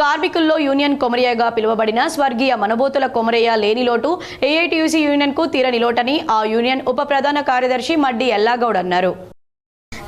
కార్మికుల్లో union కొమరయ్యగా పిలువబడిన స్వర్గీయ మనబోతుల కొమరయ్య లేని లోటు ఏఐటీయూసీ యూనియన్కు తీరని లోటని ఆ యూనియన్ ఉప ప్రధాన కార్యదర్శి మడ్డి ఎల్లాగౌడ్ అన్నారు.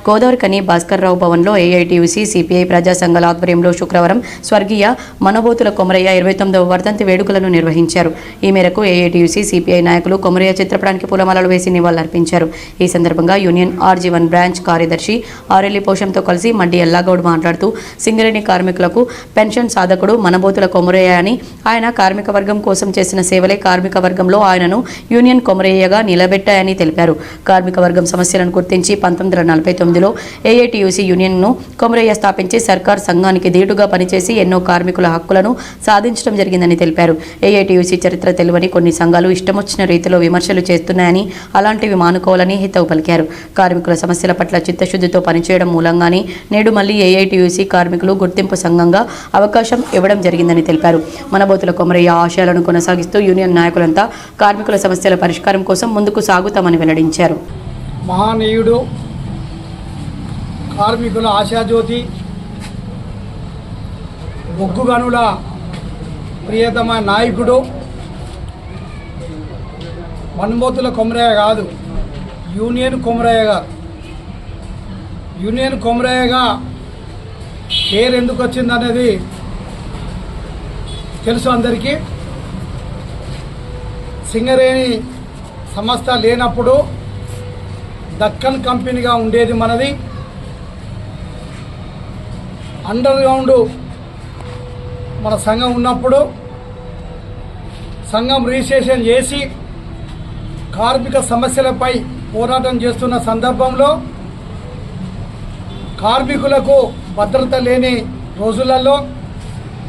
గోదావరికని భాస్కర్రావు భవన్లో ఏఐటీయూసీ సిపిఐ ప్రజా సంఘాల ఆధ్వర్యంలో శుక్రవారం స్వర్గీయ మనబోతుల కొమరయ్య ఇరవై తొమ్మిదవ వర్ధంతి వేడుకలను నిర్వహించారు. ఈ మేరకు ఏఐటీయూసీ సిపిఐ నాయకులు కొమరయ్య చిత్రపటానికి పూలమాలలు వేసి నివాళులర్పించారు. ఈ సందర్భంగా యూనియన్ ఆర్జీ వన్ బ్రాంచ్ కార్యదర్శి ఆరెల్లి పోషంతో కలిసి మడ్డి ఎల్లాగౌడ్ మాట్లాడుతూ సింగరేణి కార్మికులకు పెన్షన్ సాధకుడు మనబోతుల కొమరయ్య అని ఆయన కార్మిక వర్గం కోసం చేసిన సేవలే కార్మిక వర్గంలో ఆయనను యూనియన్ కొమరయ్యగా నిలబెట్టాయని తెలిపారు. కార్మిక వర్గం సమస్యలను గుర్తించి పంతొమ్మిది వందల నలభై తొమ్మిది పరిధిలో ఏఐటియుసి యూనియన్ను కొమరయ్య స్థాపించి సర్కార్ సంఘానికి ధీటుగా పనిచేసి ఎన్నో కార్మికుల హక్కులను సాధించడం జరిగిందని తెలిపారు. ఏఐటీయూసీ చరిత్ర తెలివని కొన్ని సంఘాలు ఇష్టమొచ్చిన రీతిలో విమర్శలు చేస్తున్నాయని అలాంటివి మానుకోవాలని హితవు పలికారు. కార్మికుల సమస్యల పట్ల చిత్తశుద్ధితో పనిచేయడం మూలంగానే నేడు మళ్ళీ ఏఐటియుసి కార్మికులు గుర్తింపు సంఘంగా అవకాశం ఇవ్వడం జరిగిందని తెలిపారు. మనబోతుల కొమరయ్య ఆశయాలను కొనసాగిస్తూ యూనియన్ నాయకులంతా కార్మికుల సమస్యల పరిష్కారం కోసం ముందుకు సాగుతామని వెల్లడించారు. మహానీయుడు కార్మికుల ఆశాజ్యోతి బొగ్గుగనుల ప్రియతమ నాయకుడు మన్మోతుల కొమరయ్య కాదు యూనియన్ కొమరయ్య గారు. యూనియన్ కొమరయ్యగా పేరు ఎందుకు వచ్చిందనేది తెలుసు అందరికీ. సింగరేణి సంస్థ లేనప్పుడు దక్కన్ కంపెనీగా ఉండేది మనది. అండర్ గ్రౌండ్ మన సంఘం ఉన్నప్పుడు సంఘం రిజిస్ట్రేషన్ చేసి కార్మిక సమస్యలపై పోరాటం చేస్తున్న సందర్భంలో కార్మికులకు భద్రత లేని రోజులలో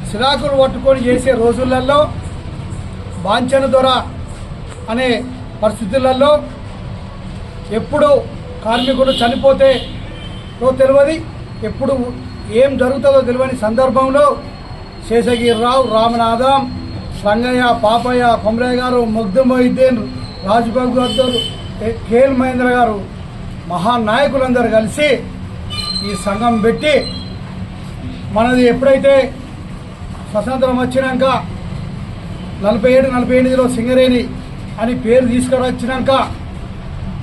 సిరాకులు పట్టుకొని చేసే రోజులలో బాంఛన దొర అనే పరిస్థితులలో ఎప్పుడు కార్మికుడు చనిపోతే తెలియదు ఎప్పుడు ఏం జరుగుతుందో తెలియని సందర్భంలో శేషగిరిరావు రామనాథం రంగయ్య పాపయ్య కొమరయ్య గారు ముగ్ధు మొహిద్దీన్ రాజ్బాబు గారు కేఎల్ మహేంద్ర గారు మహానాయకులందరూ కలిసి ఈ సంఘం పెట్టి మనది ఎప్పుడైతే స్వతంత్రం వచ్చినాక నలభై ఏడు నలభై ఎనిమిదిలో సింగరేణి అని పేరు తీసుకురొచ్చినాక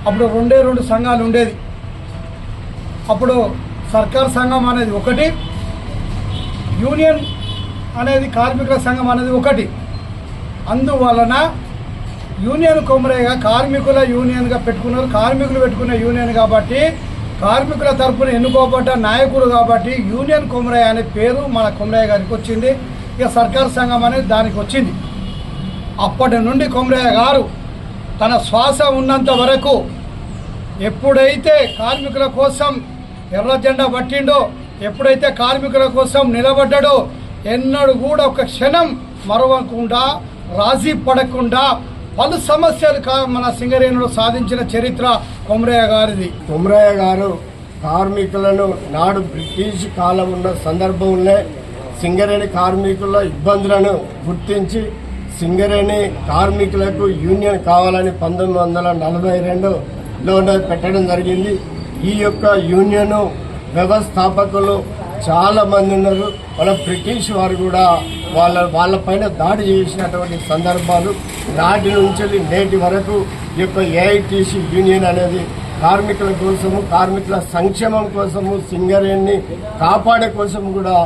అప్పుడు రెండే రెండు సంఘాలు ఉండేది. అప్పుడు సర్కార్ సంఘం అనేది ఒకటి యూనియన్ అనేది కార్మికుల సంఘం అనేది ఒకటి. అందువలన యూనియన్ కొమరేగా కార్మికుల యూనియన్గా పెట్టుకున్నారు. కార్మికులు పెట్టుకున్న యూనియన్ కాబట్టి కార్మికుల తరఫున ఎన్నుకోబడ్డ నాయకుడు కాబట్టి యూనియన్ కొమరయ్య అనే పేరు మన కొమరయ్య గారికి వచ్చింది. ఇక సర్కార్ సంఘం అనేది దానికి వచ్చింది. అప్పటి నుండి కొమరయ్య గారు తన శ్వాస ఉన్నంత వరకు ఎప్పుడైతే కార్మికుల కోసం ఎర్ర జెండా పట్టిండో ఎప్పుడైతే కార్మికుల కోసం నిలబడ్డాడో ఎన్నడూ కూడా ఒక క్షణం మరవకుండా రాజీ పడకుండా పలు సమస్యలు కా- మన సింగరేణులు సాధించిన చరిత్ర కొమరయ్య గారిది. కొమరయ్య గారు కార్మికులను నాడు బ్రిటిష్ కాలం ఉన్న సందర్భంలో సింగరేణి కార్మికుల ఇబ్బందులను గుర్తించి సింగరేణి కార్మికులకు యూనియన్ కావాలని పంతొమ్మిది వందల నలభై రెండులో పెట్టడం జరిగింది. ఈ యొక్క యూనియన్ వ్యవస్థాపకులు చాలా మంది ఉన్నారు. మన బ్రిటిష్ వారు కూడా వాళ్ళ వాళ్ళపైన దాడి చేసినటువంటి సందర్భాలు నాటి నుంచి నేటి వరకు ఈ యొక్క ఏఐటీసీ యూనియన్ అనేది కార్మికుల కోసము కార్మికుల సంక్షేమం కోసము సింగరేణిని కాపాడే కోసం కూడా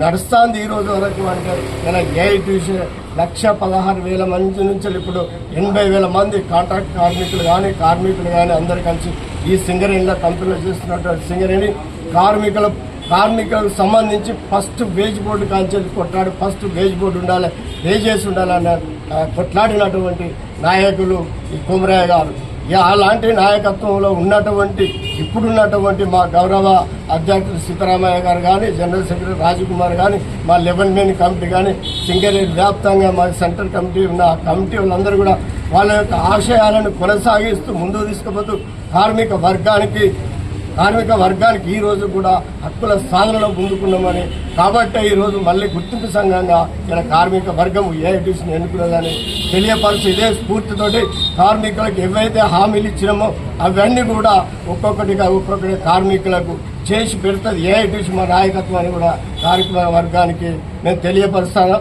నడుస్తుంది. ఈ రోజు వరకు అంటే మన ఏఐటీసీ లక్ష పదహారు వేల మంది నుంచి ఇప్పుడు ఎనభై వేల మంది కాంట్రాక్ట్ కార్మికులు కానీ కార్మికులు కానీ అందరు కలిసి ఈ సింగరేణిలో కంపెనీలో చేస్తున్నటువంటి సింగరేణి కార్మికుల కార్మికులకు సంబంధించి ఫస్ట్ వేజ్ బోర్డు కాల్చేది కొట్లాడి ఫస్ట్ వేజ్ బోర్డు ఉండాలి వేజెస్ ఉండాలన్న కొట్లాడినటువంటి నాయకులు ఈ కుమరయ్య గారు. అలాంటి నాయకత్వంలో ఉన్నటువంటి ఇప్పుడున్నటువంటి మా గౌరవ అధ్యక్షుడు సీతారామయ్య గారు కానీ జనరల్ సెక్రటరీ రాజకుమార్ కానీ మా లెవెన్ మెన్ కమిటీ కానీ సింగరేణి వ్యాప్తంగా మా సెంట్రల్ కమిటీ ఉన్న కమిటీ వాళ్ళందరూ కూడా వాళ్ళ యొక్క ఆశయాలను కొనసాగిస్తూ ముందుకు తీసుకుపోతూ కార్మిక వర్గానికి కార్మిక వర్గానికి ఈ రోజు కూడా హక్కుల సాధనలో ముందుకున్నామని. కాబట్టి ఈ రోజు మళ్ళీ గుర్తింపు సంఘంగా ఇలా కార్మిక వర్గం ఏఐటీసీని ఎన్నుకున్నదని తెలియపరిచి ఇదే స్ఫూర్తితోటి కార్మికులకు ఏవైతే హామీలు ఇచ్చినామో అవన్నీ కూడా ఒక్కొక్కటిగా ఒక్కొక్కటి కార్మికులకు చేసి పెడుతుంది. ఏఐటీసీ మా నాయకత్వాన్ని కూడా కార్మిక వర్గానికి నేను తెలియపరుస్తాను.